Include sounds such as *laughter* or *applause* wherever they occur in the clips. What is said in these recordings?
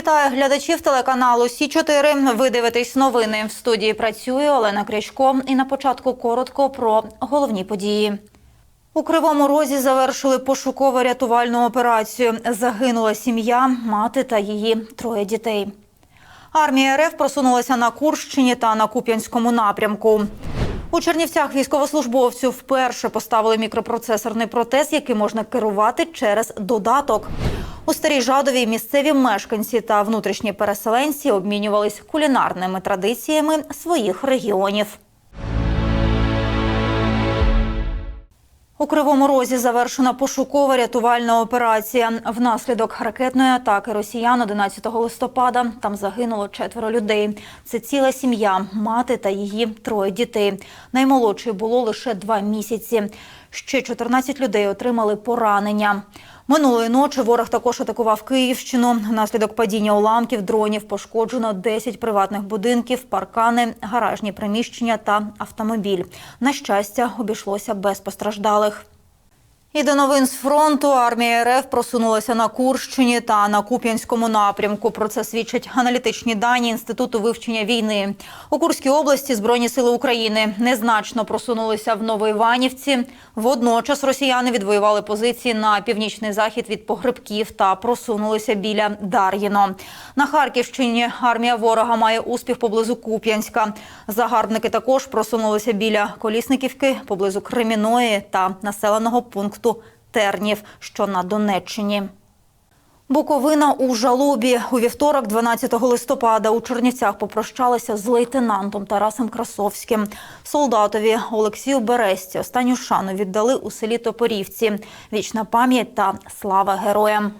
Вітаю глядачів телеканалу Сі 4 Ви дивитесь новини. В студії працює Олена Крячко. І на початку коротко про головні події. У Кривому Розі завершили пошуково-рятувальну операцію. Загинула сім'я, мати та її троє дітей. Армія РФ просунулася на Курщині та на Куп'янському напрямку. У Чернівцях військовослужбовцю вперше поставили мікропроцесорний протез, який можна керувати через додаток. У Старій Жадові місцеві мешканці та внутрішні переселенці обмінювались кулінарними традиціями своїх регіонів. У Кривому Розі завершена пошукова рятувальна операція. Внаслідок ракетної атаки росіян 11 листопада там загинуло четверо людей. Це ціла сім'я, мати та її троє дітей. Наймолодшій було лише два місяці. Ще 14 людей отримали поранення. Минулої ночі ворог також атакував Київщину. Внаслідок падіння уламків дронів пошкоджено 10 приватних будинків, паркани, гаражні приміщення та автомобіль. На щастя, обійшлося без постраждалих. І до новин з фронту армія РФ просунулася на Курщині та на Куп'янському напрямку. Про це свідчать аналітичні дані Інституту вивчення війни. У Курській області Збройні сили України незначно просунулися в Новоіванівці. Водночас росіяни відвоювали позиції на північний захід від погребків та просунулися біля Дар'їно. На Харківщині армія ворога має успіх поблизу Куп'янська. Загарбники також просунулися біля Колісниківки, поблизу Креміної та населеного пункту Тернів, що на Донеччині. Буковина у жалобі у вівторок, 12 листопада, у Чернівцях попрощалися з лейтенантом Тарасом Красовським. Солдатові Олексію Бересті останню шану віддали у селі Топорівці. Вічна пам'ять та слава героям.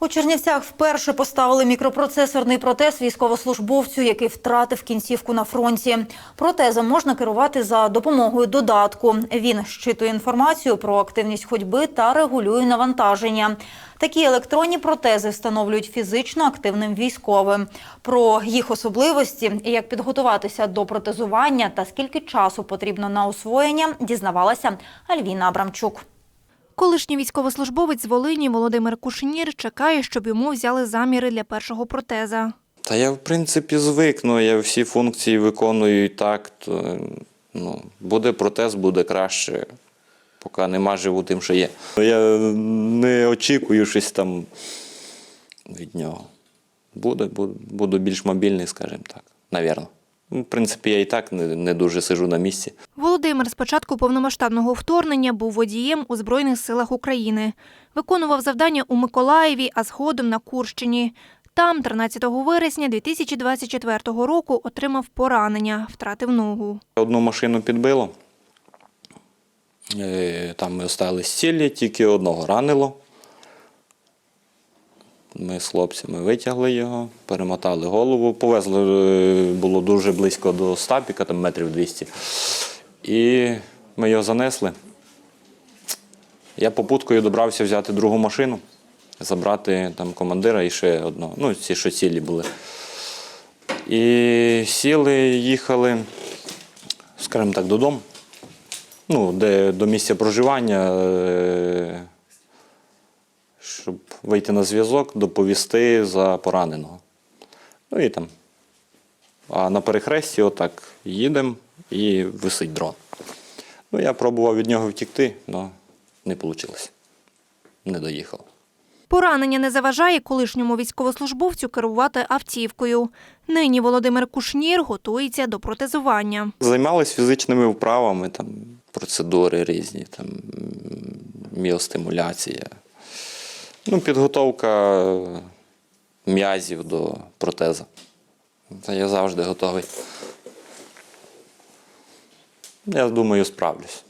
У Чернівцях вперше поставили мікропроцесорний протез військовослужбовцю, який втратив кінцівку на фронті. Протезом можна керувати за допомогою додатку. Він щитує інформацію про активність ходьби та регулює навантаження. Такі електронні протези встановлюють фізично активним військовим. Про їх особливості як підготуватися до протезування та скільки часу потрібно на освоєння, дізнавалася Альвіна Абрамчук. Колишній військовослужбовець з Волині Володимир Кушнір чекає, щоб йому взяли заміри для першого протеза. Та я, в принципі, звикну, я всі функції виконую і так, то ну, буде протез, буде краще, поки нема живу тим, що є. Я не очікую щось там від нього. Буду, буду більш мобільний, скажімо так, навірно. Ну, В принципі, я і так не, не дуже сижу на місці. Володимир з початку повномасштабного вторгнення був водієм у Збройних силах України. Виконував завдання у Миколаєві, а згодом на Курщині. Там, 13 вересня 2024 року, отримав поранення, втратив ногу. Одну машину підбило. Е, Там ми остались цілі, тільки одного ранило. Ми з хлопцями витягли його, перемотали голову, повезли, е, було дуже близько до стапіка, там метрів 200. І ми його занесли. Я попуткою добрався взяти другу машину, забрати там командира і ще одного. Ну, ці, що цілі були. І сіли, їхали, скажімо так, додому. Ну, де до місця проживання, е, щоб вийти на зв'язок, доповісти за пораненого. Ну і там. А на перехресті отак їдемо і висить дрон. Ну, я пробував від нього втікти, але не вийшло. Не доїхав. Поранення не заважає колишньому військовослужбовцю керувати автівкою. Нині Володимир Кушнір готується до протезування. Займалися фізичними вправами, там, процедури різні, там, міостимуляція. Ну, підготовка м'язів до протеза. Та я завжди готовий. Я думаю, справлюсь.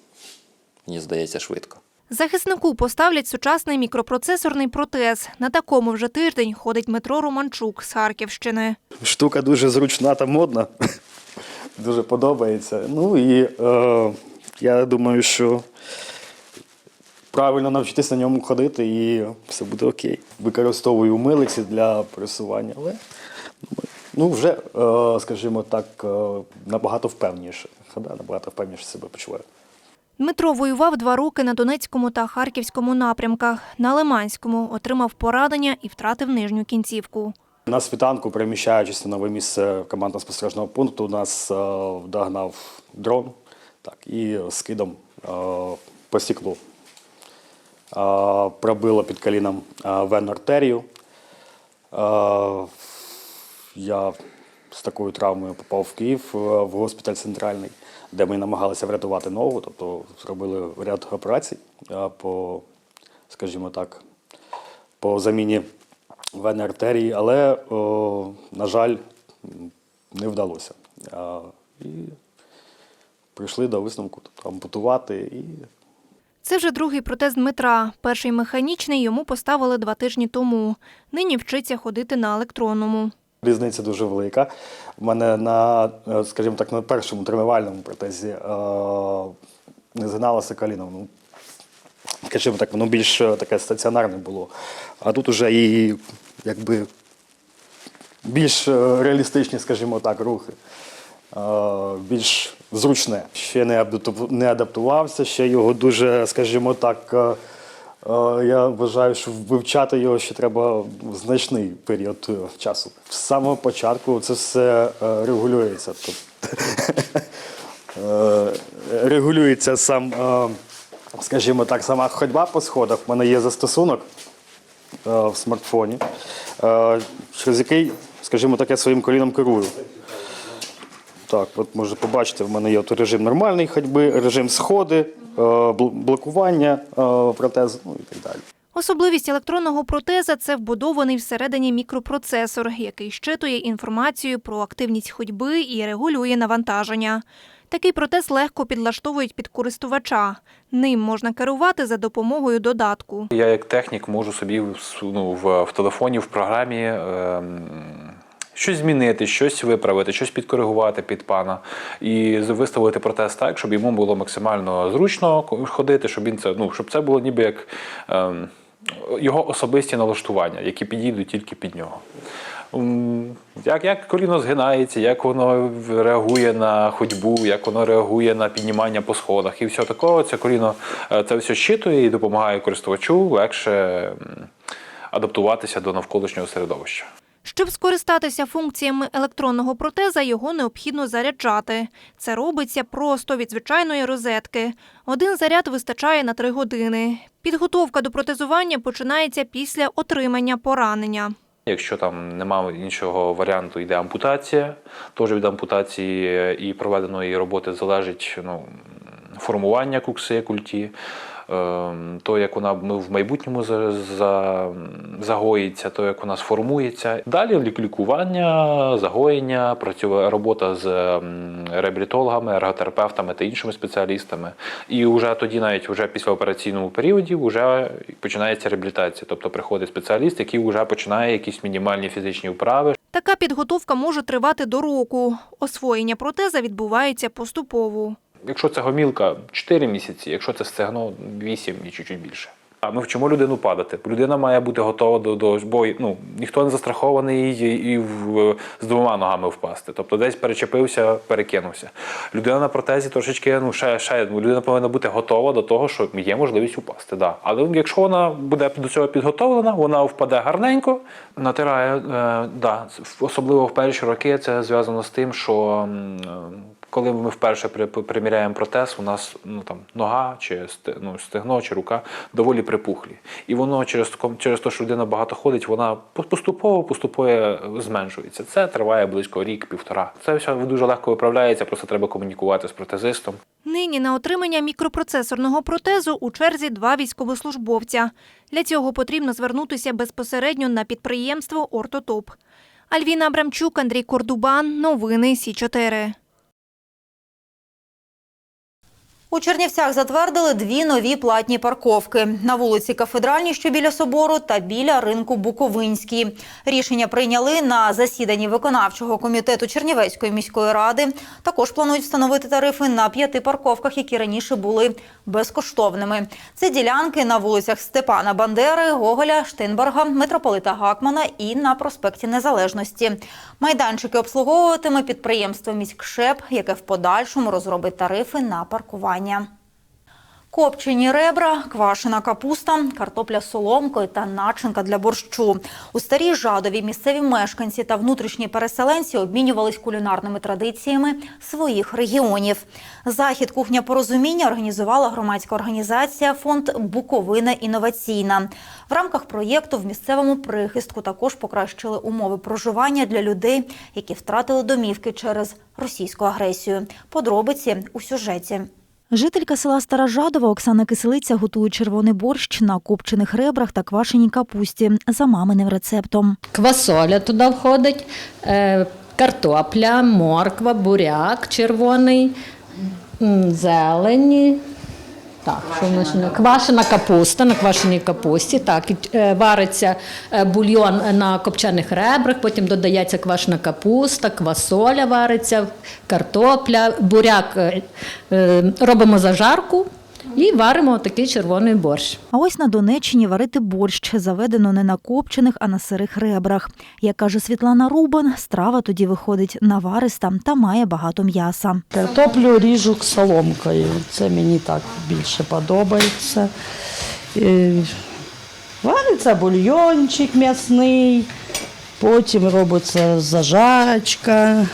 Мені здається, швидко. Захиснику поставлять сучасний мікропроцесорний протез. На такому вже тиждень ходить Дмитро Романчук з Харківщини. Штука дуже зручна та модна. *laughs* Дуже подобається. Ну і е, я думаю, що правильно навчитися на ньому ходити і все буде окей. Використовую милиці для пересування, але ну вже, е, скажімо так, е, набагато впевніше. Набагато впевніше себе почуваю. Дмитро воював два роки на Донецькому та Харківському напрямках. На Лиманському отримав поранення і втратив нижню кінцівку. На світанку, переміщаючись на нове місце командно спостережного пункту, нас е, вдогнав дрон так, і скидом по стеклу. Пробило під коліном венну артерію. Я з такою травмою попав в Київ е, в госпіталь центральний, де ми намагалися врятувати ногу, тобто зробили ряд операцій по, скажімо так, по заміні венної артерії, але, на жаль, не вдалося. І прийшли до висновку тобто, ампутувати і Це вже другий протез Дмитра. Перший механічний йому поставили два тижні тому. Нині вчиться ходити на електронному. Різниця дуже велика. У мене на, е, скажімо так, на першому тренувальному протезі е, не згиналося коліно. Ну, скажімо так, воно більш е, таке стаціонарне було. А тут уже і якби більш реалістичні, скажімо так, рухи. Більш зручне. Ще не не адаптувався, ще його дуже, скажімо так, е, е, я вважаю, що вивчати його ще треба значний період е, часу. З самого початку це все регулюється. Тобто, *laughs* регулюється сам, скажімо так, сама ходьба по сходах. У мене є застосунок в смартфоні, через який, скажімо так, я своїм коліном керую. Так, от може побачити, в мене є от режим нормальної ходьби, режим сходи, е, бл- блокування е, протезу, ну і так далі. Особливість електронного протеза це вбудований всередині мікропроцесор, який щитує інформацію про активність ходьби і регулює навантаження. Такий протез легко підлаштовують під користувача. Ним можна керувати за допомогою додатку. Я як технік можу собі в- ну, в, в телефоні, в програмі ем, щось змінити, щось виправити, щось підкоригувати під пана і виставити протез так, щоб йому було максимально зручно ходити, щоб він це ну, щоб це було ніби як ем, його особисті налаштування, які підійдуть тільки під нього. Як, як коліно згинається, як воно реагує на ходьбу, як воно реагує на піднімання по сходах і все такого. Це коліно е, це все щитує і допомагає користувачу легше адаптуватися до навколишнього середовища. Щоб скористатися функціями електронного протеза, його необхідно заряджати. Це робиться просто від звичайної розетки. Один заряд вистачає на три години. Підготовка до протезування починається після отримання поранення. Якщо там немає іншого варіанту, йде ампутація. Теж від ампутації і проведеної роботи залежить ну, формування кукси, культі. Ем, То, як вона в майбутньому за, за, загоїться, то як вона сформується. Далі лікування, загоєння, робота з ем, реабілітологами, ерготерапевтами та іншими спеціалістами. І вже тоді, навіть вже після операційному періоді, вже починається реабілітація. Тобто приходить спеціаліст, який вже починає якісь мінімальні фізичні вправи, Така підготовка може тривати до року. Освоєння протеза відбувається поступово. Якщо це гомілка 4 місяці, якщо це стегно 8 і чуть-чуть більше. А ми вчимо людину падати. Людина має бути готова до, до бо ну, ніхто не застрахований і, і в, з двома ногами впасти. Тобто десь перечепився, перекинувся. Людина на протезі трошечки, ну ще, ще ну, людина повинна бути готова до того, що є можливість упасти. Да. Але якщо вона буде до цього підготовлена, вона впаде гарненько, натирає. Е, да, особливо в перші роки це зв'язано з тим, що. е, коли ми вперше при- приміряємо протез, у нас ну, там, нога чи ну, стегно чи рука доволі припухлі. І воно через, через те, що людина багато ходить, вона поступово поступово зменшується. Це триває близько рік-півтора. Це все дуже легко виправляється, просто треба комунікувати з протезистом. Нині на отримання мікропроцесорного протезу у черзі два військовослужбовця. Для цього потрібно звернутися безпосередньо на підприємство «Ортотоп». Альвіна Абрамчук, Андрій Кордубан. Новини Сі 4 У Чернівцях затвердили дві нові платні парковки на вулиці Кафедральній, що біля собору, та біля ринку Буковинський. Рішення прийняли на засіданні виконавчого комітету Чернівецької міської ради. Також планують встановити тарифи на п'яти парковках, які раніше були безкоштовними. Це ділянки на вулицях Степана Бандери, Гоголя, Штинберга, митрополита Гакмана і на проспекті Незалежності. Майданчики обслуговуватиме підприємство «Міськшеп», яке в подальшому розробить тарифи на паркування. Копчені ребра, квашена капуста, картопля з соломкою та начинка для борщу. У старій жадові місцеві мешканці та внутрішні переселенці обмінювались кулінарними традиціями своїх регіонів. Захід кухня порозуміння організувала громадська організація Фонд Буковина інноваційна. В рамках проєкту в місцевому прихистку також покращили умови проживання для людей, які втратили домівки через російську агресію. Подробиці у сюжеті. Жителька села Старожадова Оксана Киселиця готує червоний борщ на копчених ребрах та квашеній капусті за маминим рецептом. Квасоля туди входить, е, картопля, морква, буряк червоний, зелені. Так, що квашена капуста на квашеній капусті. Так, е, вариться е, бульйон на копчених ребрах, потім додається квашена капуста, квасоля вариться, картопля, буряк е, робимо зажарку і варимо такий червоний борщ. А ось на Донеччині варити борщ заведено не на копчених, а на сирих ребрах. Як каже Світлана Рубан, страва тоді виходить навариста та має багато м'яса. Картоплю ріжу соломкою. Це мені так більше подобається. Е, Вариться бульйончик м'ясний, потім робиться зажарочка.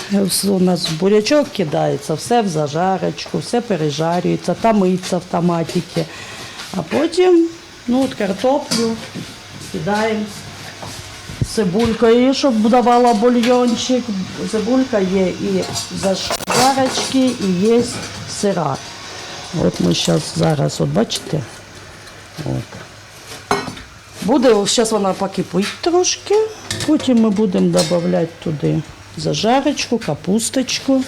У нас бурячок кидається, все в зажарочку, все пережарюється, тамиться в томатики. А потім ну, от картоплю кидаємо з цибулькою, щоб давала бульйончик. Цибулька є і зажарочки, і є сира. От ми зараз зараз, от бачите. От. Буде, зараз вона покипить трошки, потім ми будемо додавати туди зажарочку, капусточку.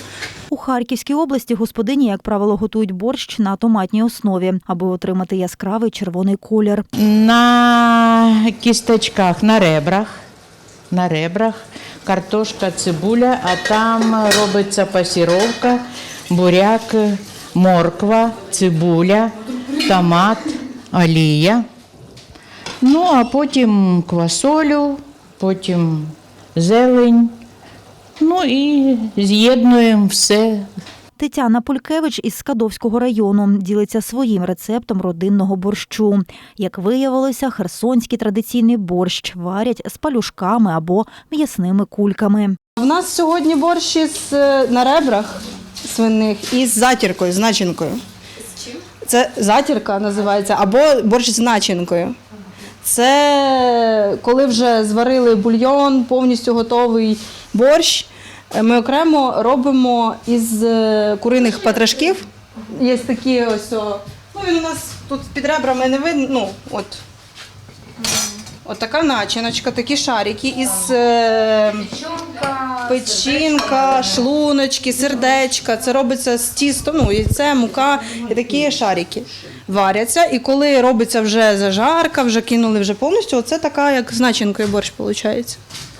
У Харківській області господині, як правило, готують борщ на томатній основі, аби отримати яскравий червоний колір. На кісточках, на ребрах, на ребрах, картошка, цибуля, а там робиться пасіровка, буряк, морква, цибуля, томат, олія. Ну, а потім квасолю, потім зелень. Ну і з'єднуємо все Тетяна Полькевич із Скадовського району ділиться своїм рецептом родинного борщу. Як виявилося, херсонський традиційний борщ варять з палюшками або м'ясними кульками. У нас сьогодні борщ із, е, на ребрах свиних із затіркою, з начинкою. З чим? Це затірка називається, або борщ з начинкою. Це коли вже зварили бульйон, повністю готовий борщ. е, Ми окремо робимо із е, куриних патрашків. Є такі ось. о, Ну, він у нас тут під ребрами не видно. Ну, от. От така начиночка, такі шарики із е, печінка, шлуночки, сердечка. Це робиться з тістом, ну, яйце, мука і такі шарики варяться. І коли робиться вже зажарка, вже кинули вже повністю, оце така, як з начинкою борщ виходить.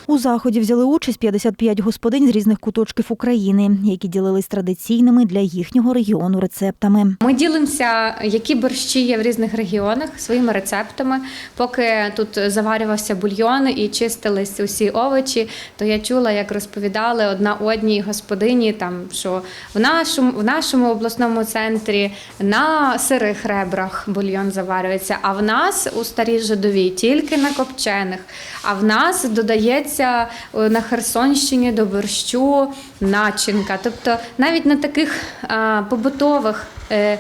У заході взяли участь 55 господинь з різних куточків України, які ділились традиційними для їхнього регіону рецептами. Ми ділимося, які борщі є в різних регіонах своїми рецептами. Поки тут заварювався бульйон і чистились усі овочі, то я чула, як розповідали одна одній господині, там що в нашому в нашому обласному центрі на сирих ребрах бульйон заварюється. А в нас у старій жидовій тільки на копчених. А в нас додається е, на Херсонщині до борщу начинка. Тобто навіть на таких а, побутових е, е,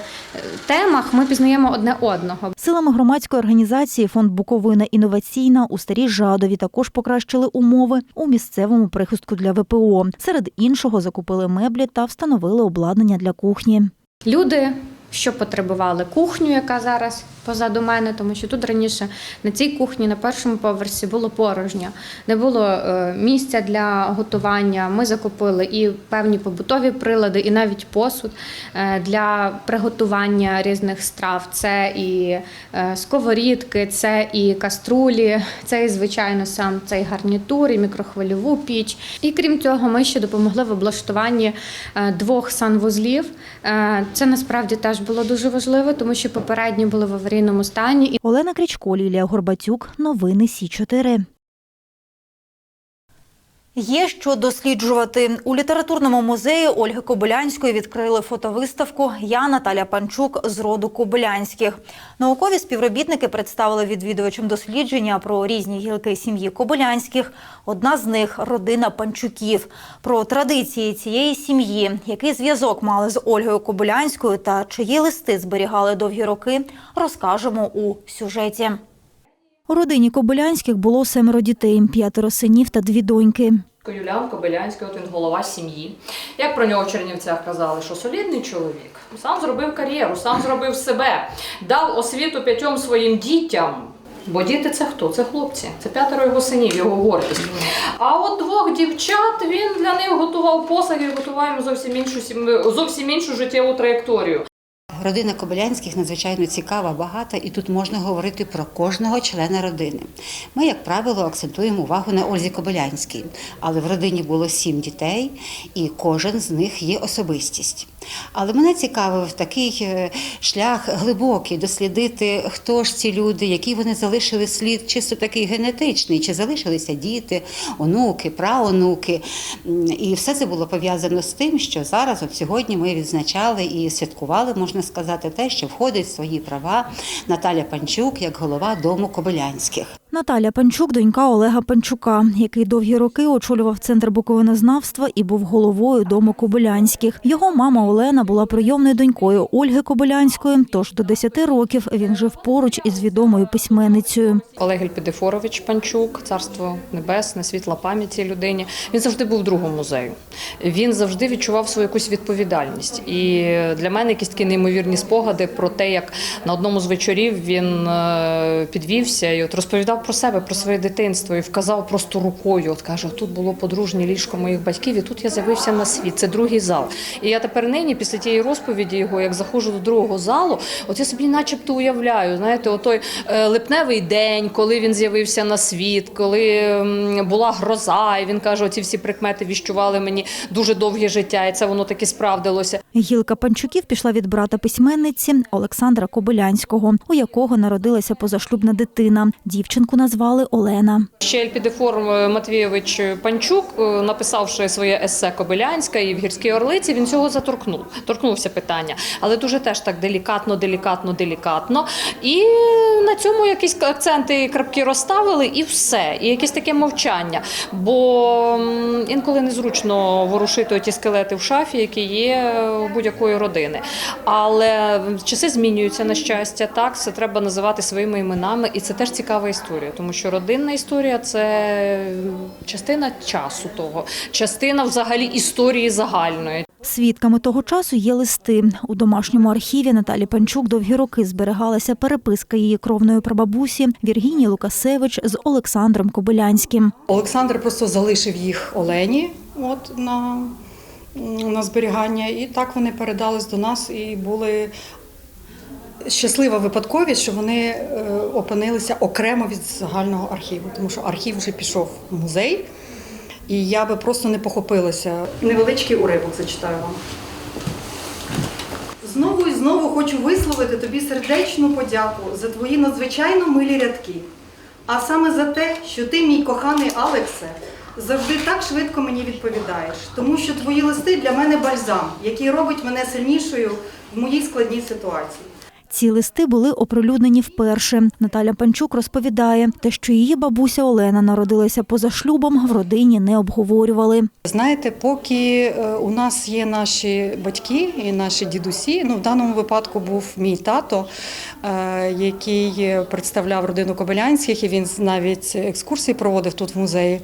темах ми пізнаємо одне одного. Силами громадської організації Фонд Буковина інноваційна у старій Жадові також покращили умови у місцевому прихистку для ВПО. Серед іншого закупили меблі та встановили обладнання для кухні. Люди, що потребували кухню, яка зараз позаду мене, тому що тут раніше на цій кухні на першому поверсі було порожньо, не було е, місця для готування. Ми закупили і певні побутові прилади, і навіть посуд е, для приготування різних страв. Це і е, сковорідки, це і каструлі, це і звичайно сам цей гарнітур, і мікрохвильову піч. І крім цього, ми ще допомогли в облаштуванні двох санвузлів. Це насправді теж було дуже важливо, тому що попередні були в аварійному стані. Олена Крічко, Лілія Горбатюк. Новини Сі 4 Є що досліджувати у літературному музеї Ольги Кобилянської відкрили фотовиставку Я Наталя Панчук з роду Кобилянських. Наукові співробітники представили відвідувачам дослідження про різні гілки сім'ї Кобилянських. Одна з них родина Панчуків. Про традиції цієї сім'ї, який зв'язок мали з Ольгою Кобилянською та чиї листи зберігали довгі роки, розкажемо у сюжеті. У родині Кобилянських було семеро дітей, п'ятеро синів та дві доньки. Юліан Кобилянський, от він голова сім'ї. Як про нього в Чернівцях казали, що солідний чоловік, сам зробив кар'єру, сам зробив себе, дав освіту п'ятьом своїм дітям. Бо діти це хто? Це хлопці, це п'ятеро його синів, його гордість. А от двох дівчат він для них готував посаги, готував їм зовсім іншу сім- зовсім іншу життєву траєкторію. Родина Кобилянських надзвичайно цікава, багата, і тут можна говорити про кожного члена родини. Ми, як правило, акцентуємо увагу на Ользі Кобилянській, але в родині було сім дітей, і кожен з них є особистість. Але мене цікавив такий е, шлях глибокий дослідити, хто ж ці люди, який вони залишили слід, чисто такий генетичний, чи залишилися діти, онуки, праонуки. І все це було пов'язано з тим, що зараз, от сьогодні, ми відзначали і святкували, можна сказати, те, що входить в свої права Наталя Панчук як голова дому Кобилянських. Наталя Панчук, донька Олега Панчука, який довгі роки очолював центр буковинознавства і був головою дому Кобилянських. Його мама Олена була прийомною донькою Ольги Кобилянської. Тож до 10 років він жив поруч із відомою письменницею. Олег Ельпідифорович Панчук, царство небесне, світла пам'яті людині. Він завжди був другом музею. Він завжди відчував свою якусь відповідальність. І для мене якісь такі неймовірні спогади про те, як на одному з вечорів він е, підвівся і от розповідав про себе, про своє дитинство і вказав просто рукою. От каже: тут було подружнє ліжко моїх батьків, і тут я з'явився на світ. Це другий зал. І я тепер нині, після тієї розповіді його, як заходжу до другого залу, от я собі, начебто, уявляю, знаєте, отой е, липневий день, коли він з'явився на світ, коли була гроза, і він каже, оці всі прикмети віщували мені дуже довге життя, і це воно таки справдилося. Гілка Панчуків пішла від брата письменниці Олександра Кобилянського, у якого народилася позашлюбна дитина. Дівчинку назвали Олена. Ще Ельпідеформ Матвійович Панчук, е, написавши своє есе Кобилянська і в гірській орлиці, він цього заторкнув. Торкнувся питання, але дуже теж так делікатно, делікатно, делікатно. І на цьому якісь акценти і крапки розставили, і все. І якесь таке мовчання. Бо інколи незручно ворушити ті скелети в шафі, які є у будь-якої родини. Але часи змінюються на щастя. Так, це треба називати своїми іменами, і це теж цікава історія, тому що родинна історія це частина часу того, частина взагалі історії загальної. Свідками того часу є листи. У домашньому архіві Наталі Панчук довгі роки зберігалася переписка її кровної прабабусі Віргінії Лукасевич з Олександром Кобилянським. Олександр просто залишив їх Олені от, на, на зберігання, і так вони передались до нас і були. Щаслива випадковість, що вони е, опинилися окремо від загального архіву, тому що архів вже пішов в музей, і я би просто не похопилася. Невеличкий уривок зачитаю вам. Знову і знову хочу висловити тобі сердечну подяку за твої надзвичайно милі рядки. А саме за те, що ти, мій коханий Алексе, завжди так швидко мені відповідаєш, тому що твої листи для мене бальзам, який робить мене сильнішою в моїй складній ситуації. Ці листи були оприлюднені вперше. Наталя Панчук розповідає, те, що її бабуся Олена народилася поза шлюбом, в родині не обговорювали. Знаєте, поки е, у нас є наші батьки і наші дідусі, ну в даному випадку був мій тато, е, який представляв родину Кобилянських, і він навіть екскурсії проводив тут в музеї.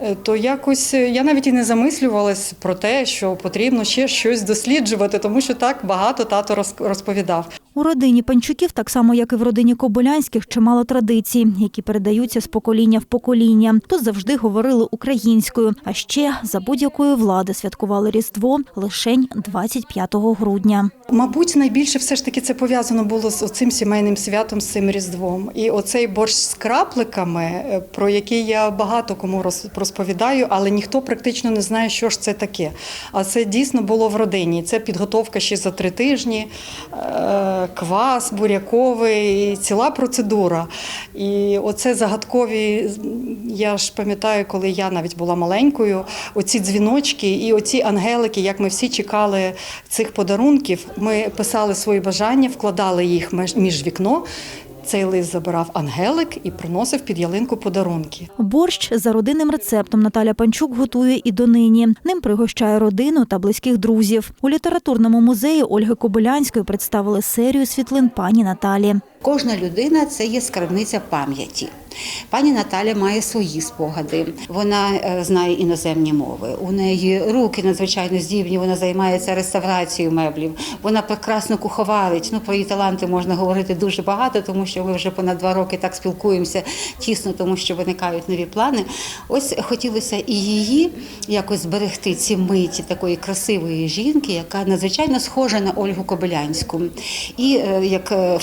е, То якось я навіть і не замислювалась про те, що потрібно ще щось досліджувати, тому що так багато тато роз- розповідав. У родині Панчуків, так само як і в родині Кобилянських, чимало традицій, які передаються з покоління в покоління. Тут завжди говорили українською. А ще за будь-якої влади святкували Різдво лишень 25 грудня. Мабуть, найбільше все ж таки це пов'язано було з цим сімейним святом, з цим Різдвом. І оцей борщ з крапликами, е, про який я багато кому роз- розповідаю, але ніхто практично не знає, що ж це таке. А це дійсно було в родині. Це підготовка ще за три тижні, е, квас буряковий, ціла процедура. І оце загадкові Я ж пам'ятаю, коли я навіть була маленькою, оці дзвіночки і оці ангелики, як ми всі чекали цих подарунків. Ми писали свої бажання, вкладали їх між вікно. Цей лист забирав ангелик і приносив під ялинку подарунки. Борщ за родинним рецептом Наталя Панчук готує і донині. Ним пригощає родину та близьких друзів. У літературному музеї Ольги Кобилянської представили серію світлин пані Наталі. Кожна людина це є скарбниця пам'яті. Пані Наталя має свої спогади. Вона е, знає іноземні мови. У неї руки надзвичайно здібні. Вона займається реставрацією меблів. Вона прекрасно куховарить. Ну про її таланти можна говорити дуже багато, тому що ми вже понад два роки так спілкуємося тісно, тому що виникають нові плани. Ось хотілося і її якось зберегти ці миті такої красивої жінки, яка надзвичайно схожа на Ольгу Кобилянську. І е, як е,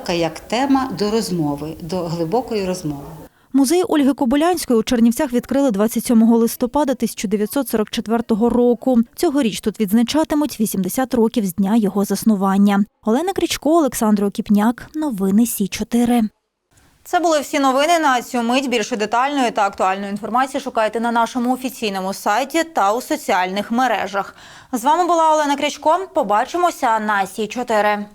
фотовиставка, як тема до розмови, до глибокої розмови. Музей Ольги Кобилянської у Чернівцях відкрили 27 листопада 1944 року. Цьогоріч тут відзначатимуть 80 років з дня його заснування. Олена Крічко, Олександр Окіпняк. Новини Сі 4 Це були всі новини на цю мить. Більше детальної та актуальної інформації шукайте на нашому офіційному сайті та у соціальних мережах. З вами була Олена Крічко. Побачимося на Сі 4